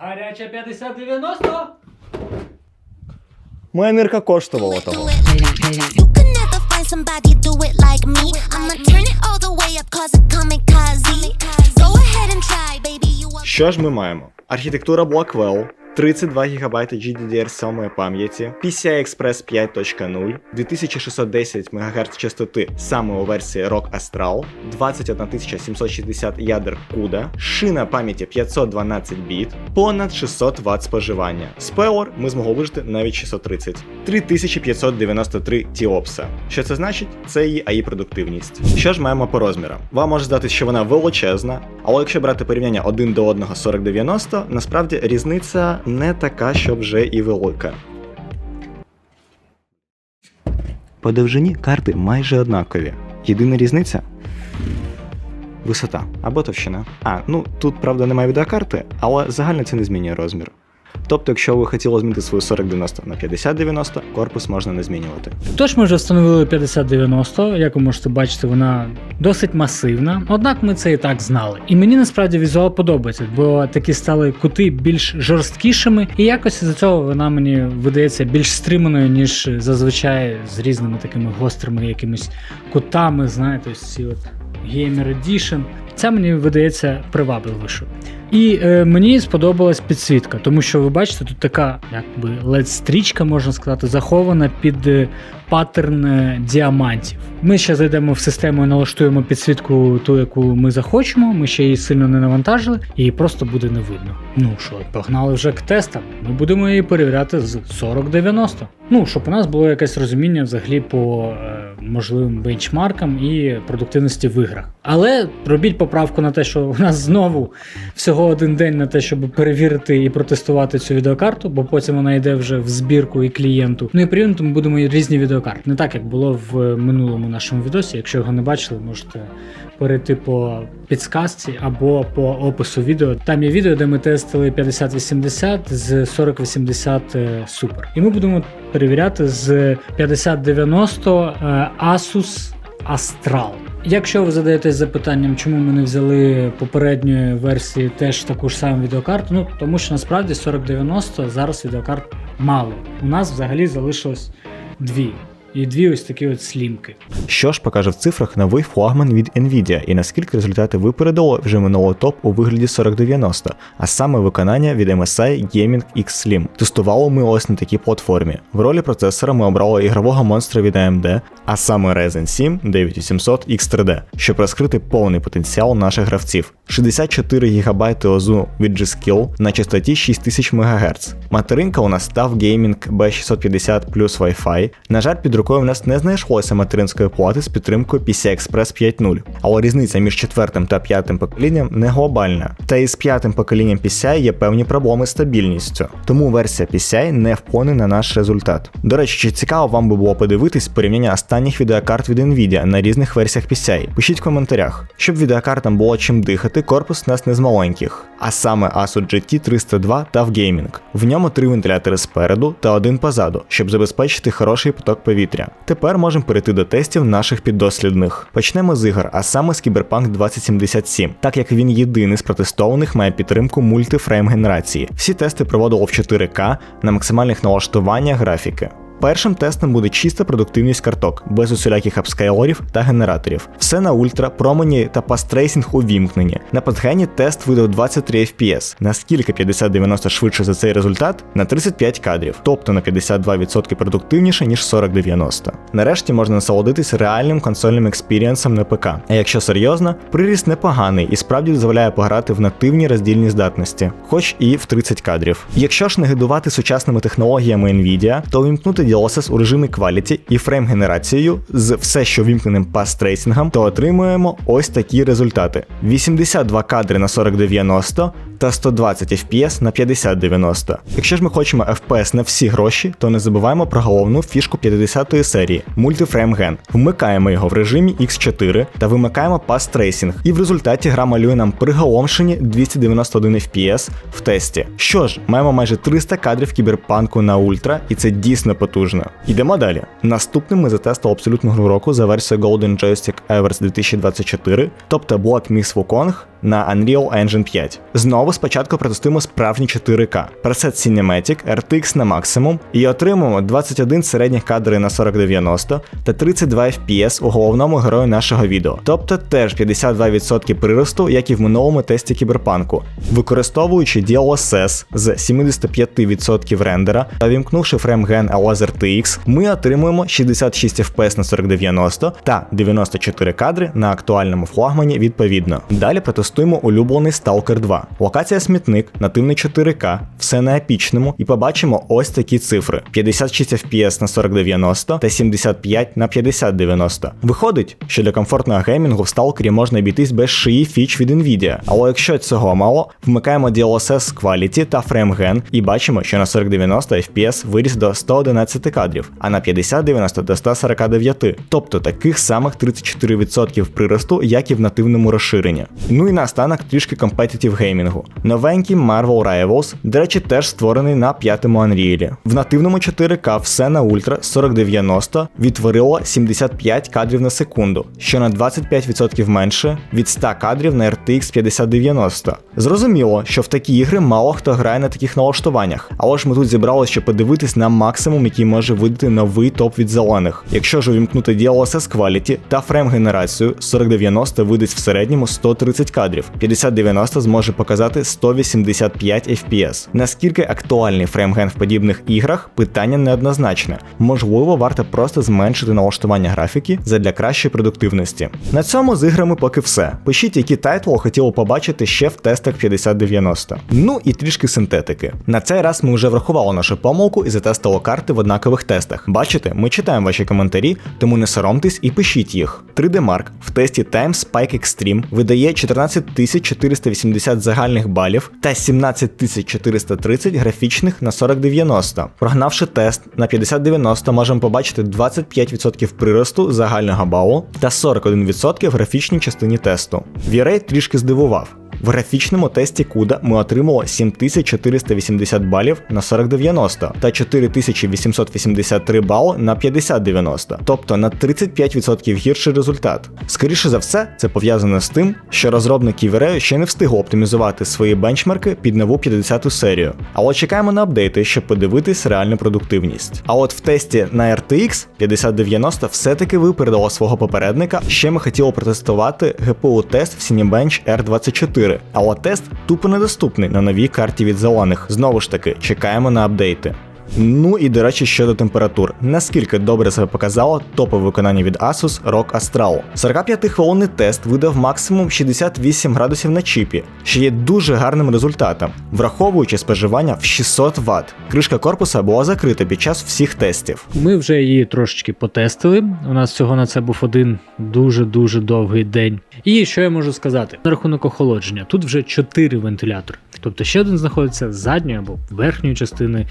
Гаряча 5090? Моя нирка коштувала того. Somebody do it like me. I'ma turn it all the way up, cause it kamikaze. Go ahead and try, baby. You are. Що ж ми маємо? Архітектура Blackwell, 32 ГБ GDDR7 пам'яті, PCI Express 5.0, 2610 МГц частоти саме у версії Rock Astral, 21760 ядер CUDA, шина пам'яті 512 біт, понад 600 Вт споживання. Спелор ми змогли вижити навіть 630, 3593 TOPS. Що це значить? Це її AI продуктивність. Що ж маємо по розмірам? Вам може здатись, що вона величезна, але якщо брати порівняння один до одного 4090, насправді різниця не така, що вже і велика. По довжині карти майже однакові. Єдина різниця висота або товщина. А, ну тут правда немає відеокарти, але загально це не змінює розмір. Тобто, якщо ви хотіли змінити свою 4090 на 5090, корпус можна не змінювати. Тож ми вже встановили 5090, як ви можете бачити, вона досить масивна. Однак ми це і так знали. І мені насправді візуал подобається, бо такі стали кути більш жорсткішими, і якось за цього вона мені видається більш стриманою, ніж зазвичай з різними такими гострими якимись кутами, знаєте, ось ці от Gamer Edition. Це мені видається привабливішою. І е, мені сподобалась підсвітка, тому що ви бачите, тут така якби LED-стрічка, можна сказати, захована під е, паттерн е, діамантів. Ми ще зайдемо в систему і налаштуємо підсвітку, ту, яку ми захочемо. Ми ще її сильно не навантажили, її просто буде не видно. Ну що, погнали вже к тестам. Ми будемо її перевіряти з 4090. Ну, щоб у нас було якесь розуміння взагалі по е, можливим бенчмаркам і продуктивності в іграх. Але робіть поправку на те, що у нас знову всього один день на те, щоб перевірити і протестувати цю відеокарту, бо потім вона йде вже в збірку і клієнту. Ну і прийняти ми будемо різні відеокарти. Не так, як було в минулому нашому відосі. Якщо його не бачили, можете перейти по підсказці або по опису відео. Там є відео, де ми тестили 5080 з 4080 е, Super. І ми будемо перевіряти з 5090 е, Asus Astral. Якщо ви задаєтесь запитанням, чому ми не взяли попередньої версії теж таку ж саму відеокарту, ну тому що насправді 4090 зараз відеокарт мало. У нас взагалі залишилось дві. І дві ось такі от слімки. Що ж покаже в цифрах новий флагман від Nvidia і наскільки результати випередило вже минуло топ у вигляді 4090, а саме виконання від MSI Gaming X Slim. Тестували ми ось на такій платформі. В ролі процесора ми обрали ігрового монстра від AMD, а саме Ryzen 7 9800 X3D, щоб розкрити повний потенціал наших гравців. 64 ГБ ОЗУ від G-Skill на частоті 6000 МГц. Материнка у нас TUF Gaming B650 плюс Wi-Fi. На жаль, під рукою в нас не знайшлося материнської плати з підтримкою PCI Express 5.0, але різниця між четвертим та п'ятим поколінням не глобальна. Та і з п'ятим поколінням PCI є певні проблеми з стабільністю, тому версія PCI не вплине на наш результат. До речі, чи цікаво вам би було подивитись порівняння останніх відеокарт від Nvidia на різних версіях PCI? Пишіть в коментарях. Щоб відеокартам було чим дихати, корпус у нас не з маленьких, а саме Asus GT 302 TUF Gaming. В ньому три вентилятори спереду та один позаду, щоб забезпечити хороший поток повітря. Тепер можемо перейти до тестів наших піддослідних. Почнемо з ігор, а саме з Cyberpunk 2077, так як він єдиний з протестованих має підтримку мультифрейм генерації. Всі тести проводило в 4К на максимальних налаштуваннях графіки. Першим тестом буде чиста продуктивність карток, без усіляких апскейлерів та генераторів. Все на ультра, промені та пастрейсінг увімкнені. На патгені тест видав 23 FPS. Наскільки 5090 швидше за цей результат? На 35 кадрів, тобто на 52% продуктивніше, ніж 4090. Нарешті можна насолодитись реальним консольним експірієнсом на ПК. А якщо серйозно, приріст непоганий і справді дозволяє пограти в нативні роздільні здатності, хоч і в 30 кадрів. Якщо ж не гидувати сучасними технологіями Nvidia, то увімкнути DLSS у режимі Quality і фрейм-генерацією з все, що вімкненим пас-трейсингом, то отримуємо ось такі результати: 82 кадри на 4090 та 120 FPS на 5090. Якщо ж ми хочемо FPS на всі гроші, то не забуваємо про головну фішку 50-ї серії Multiframe. Вмикаємо його в режимі X4 та вимикаємо Pass Tracing, і в результаті гра малює нам приголомшені 291 FPS в тесті. Що ж, маємо майже 300 кадрів кіберпанку на ультра, і це дійсно потужно. Йдемо далі. Наступним ми затестили абсолютну гру року за версією Golden Joystick Awards 2024, тобто Black Myth Wukong на Unreal Engine 5. Знову спочатку протестуємо справжній 4К, пресет Cinematic, RTX на максимум і отримуємо 21 середніх кадри на 4090 та 32 FPS у головному герої нашого відео. Тобто теж 52% приросту, як і в минулому тесті кіберпанку. Використовуючи DLSS з 75% рендера та вімкнувши FrameGen Laser TX, ми отримуємо 66 FPS на 4090 та 94 кадри на актуальному флагмані відповідно. Далі протестуємо улюблений Stalker 2. Локація смітник, нативний 4К, все на епічному, і побачимо ось такі цифри: 56 FPS на 4090 та 75 на 5090. Виходить, що для комфортного геймінгу в Stalker можна обійтись без шиї фіч від Nvidia. Але якщо цього мало, вмикаємо DLSS Quality та FrameGen і бачимо, що на 4090 FPS виріс до 111 кадрів, а на 5090 до 149. Тобто таких самих 34% приросту, як і в нативному розширенні. Ну і наостанок трішки компетитів геймінгу. Новенький Marvel Rivals, до речі, теж створений на п'ятому Unreal. В нативному 4К все на ультра 4090 відтворило 75 кадрів на секунду, що на 25% менше від 100 кадрів на RTX 5090. Зрозуміло, що в такі ігри мало хто грає на таких налаштуваннях, але ж ми тут зібралися, щоб подивитись на максимум, який може видати новий топ від зелених. Якщо ж увімкнути DLSS Quality та фрейм генерацію, 4090 видасть в середньому 130 кадрів, 5090 зможе показати 185 FPS. Наскільки актуальний фреймген в подібних іграх, питання неоднозначне. Можливо, варто просто зменшити налаштування графіки задля кращої продуктивності. На цьому з іграми поки все. Пишіть, які тайтли хотіли побачити ще в тестах 5090. Ну і трішки синтетики. На цей раз ми вже врахували нашу помилку і затестили карти в однакових тестах. Бачите, ми читаємо ваші коментарі, тому не соромтесь і пишіть їх. 3D Mark в тесті Time Spike Extreme видає 14480 загальних балів та 17430 графічних на 4090. Прогнавши тест на 5090, можемо побачити 25% приросту загального балу та 41% в графічній частині тесту. V-Ray трішки здивував. В графічному тесті CUDA ми отримали 7480 балів на 4090 та 4883 бали на 5090, тобто на 35% гірший результат. Скоріше за все, це пов'язано з тим, що розробники VRE ще не встигли оптимізувати свої бенчмарки під нову 50 серію. Але чекаємо на апдейти, щоб подивитись реальну продуктивність. А от в тесті на RTX 5090 все-таки випередило свого попередника. Ще ми хотіли протестувати GPU-тест в Cinebench R24, але тест тупо недоступний на новій карті від зелених. Знову ж таки, чекаємо на апдейти. Ну і до речі, щодо температур, наскільки добре себе показало топове виконання від Asus ROG Astral. 45-хвилинний тест видав максимум 68 градусів на чіпі, що є дуже гарним результатом, враховуючи споживання в 600 Вт. Кришка корпуса була закрита під час всіх тестів. Ми вже її трошечки потестили. У нас всього на це був один дуже-дуже довгий день. І що я можу сказати? На рахунок охолодження. Тут вже 4 вентилятори. Тобто ще один знаходиться з задньої або верхньої частини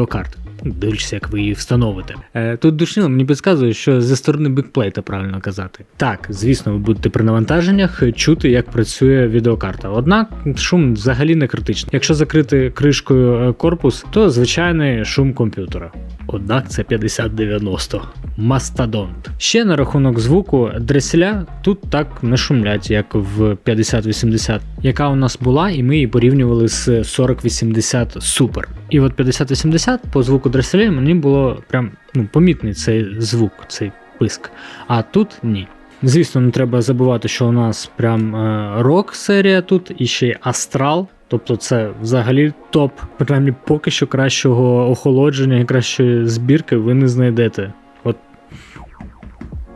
е, відеокарти. Дивлячись, як ви її встановите. Е, Тут душніло мені підказує, що зі сторони бікплейта правильно казати. Так, звісно, ви будете при навантаженнях чути, як працює відеокарта. Однак шум взагалі не критичний. Якщо закрити кришкою е, корпус, то звичайний шум комп'ютера. Однак це 5090. Мастодонт. Ще на рахунок звуку дреселя тут так не шумлять, як в 5080, яка у нас була, і ми її порівнювали з 4080 Super. І от 5080 по звуку дреселя мені було прям ну, помітний цей звук, цей писк. А тут ні. Звісно, не треба забувати, що у нас прям е, рок серія тут і ще й астрал. Тобто це взагалі топ. Принаймні, поки що кращого охолодження і кращої збірки ви не знайдете.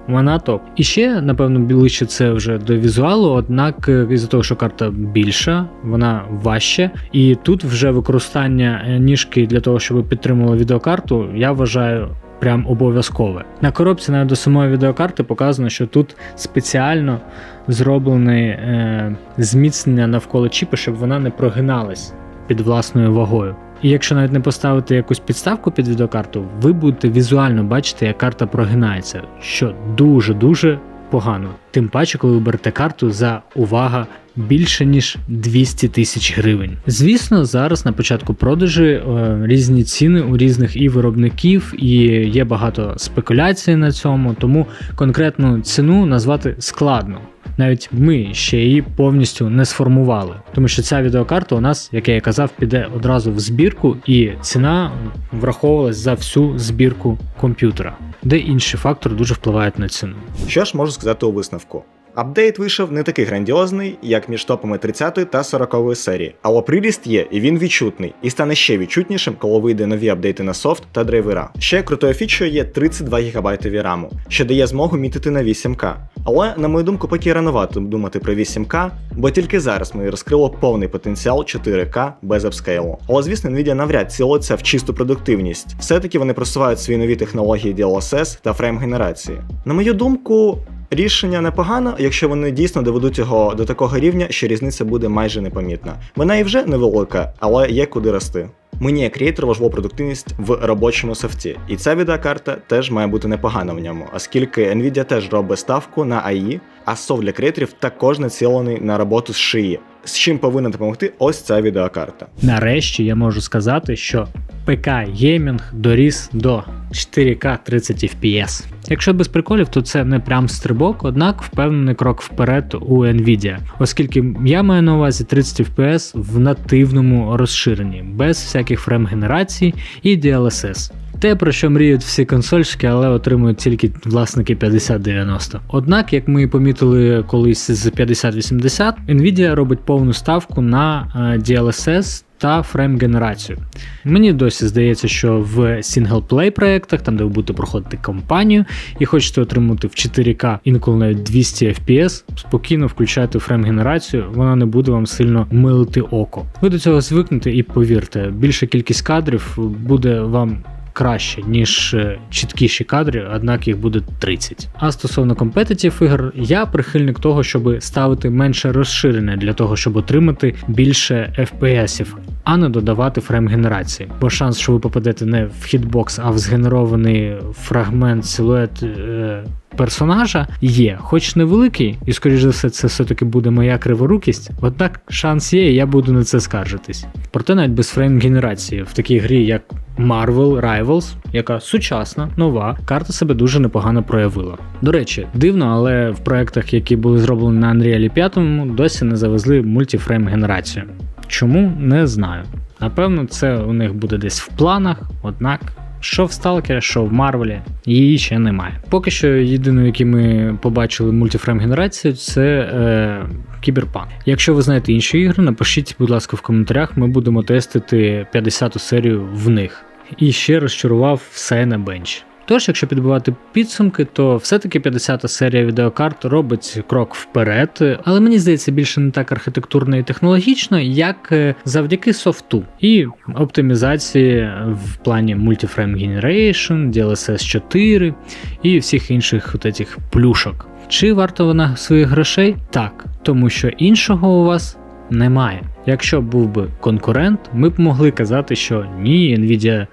Вона топ. І ще, напевно, ближче це вже до візуалу, однак е, із-за того, що карта більша, вона важча. І тут вже використання е, ніжки для того, щоб підтримували відеокарту, я вважаю. Прям обов'язкове. На коробці навіть до самої відеокарти показано, що тут спеціально зроблене е, зміцнення навколо чіпа, щоб вона не прогиналась під власною вагою. І якщо навіть не поставити якусь підставку під відеокарту, ви будете візуально бачити, як карта прогинається, що дуже-дуже погано. Тим паче, коли ви берете карту за увага більше ніж 200 тисяч гривень. Звісно, зараз на початку продажі е, різні ціни у різних і виробників, і є багато спекуляцій на цьому, тому конкретну ціну назвати складно. Навіть ми ще її повністю не сформували, тому що ця відеокарта у нас, як я і казав, піде одразу в збірку, і ціна враховувалась за всю збірку комп'ютера, де інші фактори дуже впливають на ціну. Що ж можу сказати у висновку? Апдейт вийшов не такий грандіозний, як між топами 30 та 40 серії, але приріст є, і він відчутний, і стане ще відчутнішим, коли вийде нові апдейти на софт та драйвера. Ще крутою фічою є 32 ГБ VRAM, що дає змогу мітити на 8К. Але, на мою думку, поки рановато думати про 8К, бо тільки зараз ми розкрило повний потенціал 4К без апскейлу. Але звісно, Nvidia навряд цілиться в чисту продуктивність. Все-таки вони просувають свої нові технології DLSS та фрейм генерації. На мою думку, Рішення непогано, якщо вони дійсно доведуть його до такого рівня, що різниця буде майже непомітна. Вона і вже невелика, але є куди рости. Мені як креатору важлива продуктивність в робочому софті, і ця відеокарта теж має бути непогана в ньому, оскільки Nvidia теж робить ставку на AI, а софт для креаторів також націлений на роботу з шиї, з чим повинна допомогти ось ця відеокарта. Нарешті я можу сказати, що ПК геймінг доріс до 4К 30 FPS. Якщо без приколів, то це не прям стрибок, однак впевнений крок вперед у Nvidia, оскільки я маю на увазі 30 FPS в нативному розширенні, без всяких фрейм генерацій і DLSS. Те, про що мріють всі консольщики, але отримують тільки власники 5090. Однак, як ми помітили колись з 5080, Nvidia робить повну ставку на е, DLSS та фрейм генерацію. Мені досі здається, що в сінглплей проєктах, там де ви будете проходити кампанію і хочете отримати в 4К інколи навіть 200 FPS, спокійно включайте фрейм генерацію, вона не буде вам сильно милити око. Ви до цього звикнете і повірте, більша кількість кадрів буде вам краще, ніж е, чіткіші кадри, однак їх буде 30. А стосовно компетитів ігор, я прихильник того, щоб ставити менше розширене для того, щоб отримати більше FPS-ів, а не додавати фрейм генерації. Бо шанс, що ви попадете не в хітбокс, а в згенерований фрагмент силует. Е- Персонажа є, хоч невеликий, і скоріш за все, це все-таки буде моя криворукість, однак шанс є, і я буду на це скаржитись. Проте навіть без фрейм генерації в такій грі, як Marvel Rivals, яка сучасна, нова, карта себе дуже непогано проявила. До речі, дивно, але в проектах, які були зроблені на Unreal 5, досі не завезли мультифрейм генерацію. Чому не знаю. Напевно, це у них буде десь в планах, однак. Що в Сталкері, що в Марвелі, її ще немає. Поки що єдиною, який ми побачили мультифрейм генерацію, це е, Кіберпанк. Якщо ви знаєте інші ігри, напишіть, будь ласка, в коментарях, ми будемо тестити 50-ту серію в них. І ще розчарував все на бенчі. Тож, якщо підбивати підсумки, то все-таки 50-та серія відеокарт робить крок вперед, але мені здається більше не так архітектурно і технологічно, як е, завдяки софту і оптимізації в плані Multiframe Generation, DLSS 4 і всіх інших от этих плюшок. Чи варто вона своїх грошей? Так, тому що іншого у вас немає. Якщо був би конкурент, ми б могли казати, що ні, Nvidia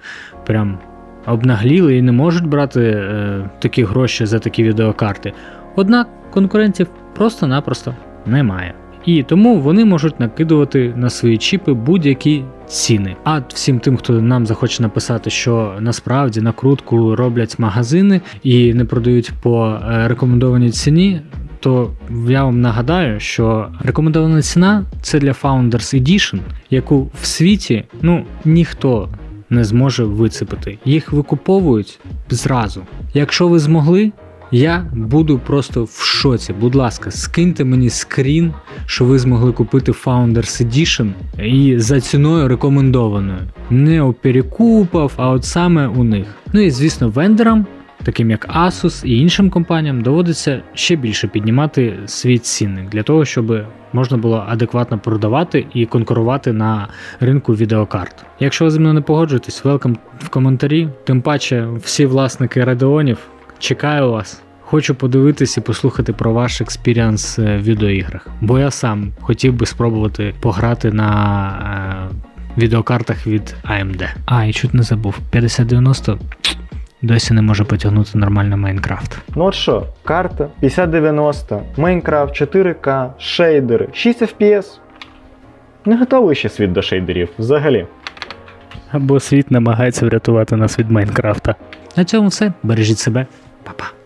прям обнагліли і не можуть брати е, такі гроші за такі відеокарти. Однак конкурентів просто-напросто немає. І тому вони можуть накидувати на свої чіпи будь-які ціни. А всім тим, хто нам захоче написати, що насправді накрутку роблять магазини і не продають по е, рекомендованій ціні. То я вам нагадаю, що рекомендована ціна це для Founders Edition, яку в світі ну ніхто не зможе вицепити. Їх викуповують зразу. Якщо ви змогли, я буду просто в шоці. Будь ласка, скиньте мені скрін, що ви змогли купити Founders Edition і за ціною рекомендованою. Не у перекупах, а от саме у них. Ну і звісно, вендорам. Таким як Asus і іншим компаніям доводиться ще більше піднімати свій цінник для того, щоб можна було адекватно продавати і конкурувати на ринку відеокарт. Якщо ви зі мною не погоджуєтесь, велкам в коментарі. Тим паче, всі власники Radeonів, чекаю вас. Хочу подивитись і послухати про ваш експіріанс в відеоіграх. Бо я сам хотів би спробувати пограти на е, відеокартах від AMD. А, і чуть не забув. 5090 досі не може потягнути нормально Майнкрафт. Ну от що, карта 5090, Майнкрафт 4К, шейдери, 6 FPS. Не готовий ще світ до шейдерів взагалі. Або світ намагається врятувати нас від Майнкрафта. На цьому все. Бережіть себе, Па-па.